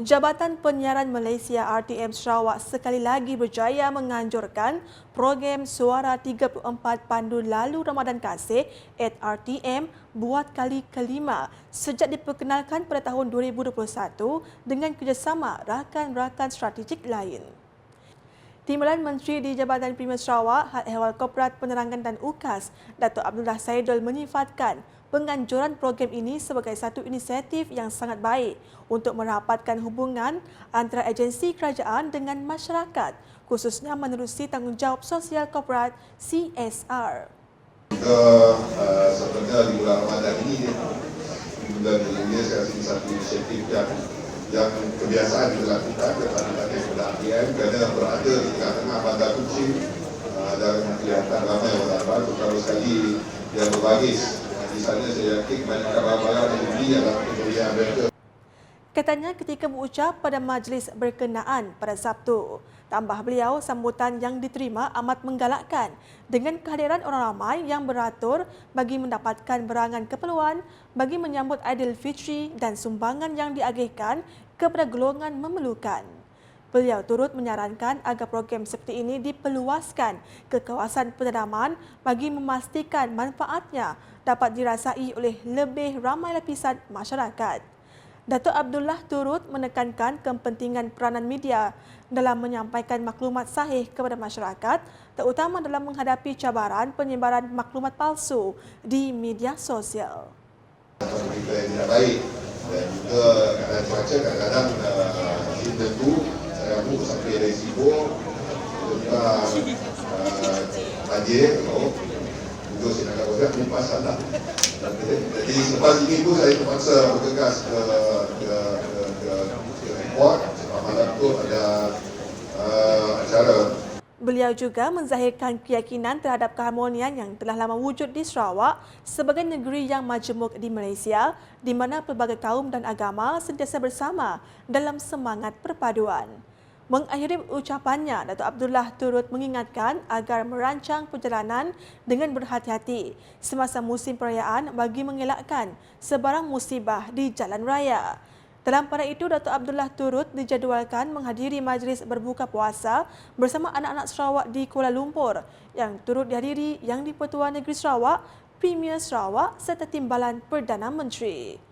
Jabatan Penyiaran Malaysia RTM Sarawak sekali lagi berjaya menganjurkan program Suara 34 Pandu Lalu Ramadan Kasih at RTM buat kali kelima sejak diperkenalkan pada tahun 2021 dengan kerjasama rakan-rakan strategik lain. Timbalan Menteri di Jabatan Premier Sarawak, Had Ehwal Korporat Penerangan dan UKAS, Datuk Abdullah Saidul menyifatkan penganjuran program ini sebagai satu inisiatif yang sangat baik untuk merapatkan hubungan antara agensi kerajaan dengan masyarakat khususnya menerusi tanggungjawab sosial korporat CSR. Kita uh, sebenarnya di bulan Ramadan ini di bulan ini saya rasa satu inisiatif yang yang kebiasaan dilakukan kepada kepada APM kerana berada di tengah-tengah bandar kucing uh, dan kelihatan ramai orang-orang terutama sekali yang berbagis di sana saya yakin banyak barang-barang yang dibeli adalah pembelian mereka. Katanya ketika berucap pada majlis berkenaan pada Sabtu. Tambah beliau, sambutan yang diterima amat menggalakkan dengan kehadiran orang ramai yang beratur bagi mendapatkan berangan keperluan bagi menyambut Aidilfitri dan sumbangan yang diagihkan kepada golongan memerlukan. Beliau turut menyarankan agar program seperti ini diperluaskan ke kawasan pendalaman bagi memastikan manfaatnya dapat dirasai oleh lebih ramai lapisan masyarakat. Datuk Abdullah turut menekankan kepentingan peranan media dalam menyampaikan maklumat sahih kepada masyarakat terutama dalam menghadapi cabaran penyebaran maklumat palsu di media sosial. Kita yang tidak baik dan juga keadaan cuaca kadang-kadang uh, tentu saya pun sampai resiko juga uh, banjir atau juga saya nak kata kumpas lah. Jadi selepas ini pun saya terpaksa bergegas ke ke ke ke, airport malam tu ada uh, acara Beliau juga menzahirkan keyakinan terhadap keharmonian yang telah lama wujud di Sarawak sebagai negeri yang majemuk di Malaysia di mana pelbagai kaum dan agama sentiasa bersama dalam semangat perpaduan. Mengakhiri ucapannya, Datuk Abdullah turut mengingatkan agar merancang perjalanan dengan berhati-hati semasa musim perayaan bagi mengelakkan sebarang musibah di jalan raya. Dalam pada itu, Datuk Abdullah turut dijadualkan menghadiri majlis berbuka puasa bersama anak-anak Sarawak di Kuala Lumpur yang turut dihadiri Yang di-Pertuan Negeri Sarawak, Premier Sarawak serta Timbalan Perdana Menteri.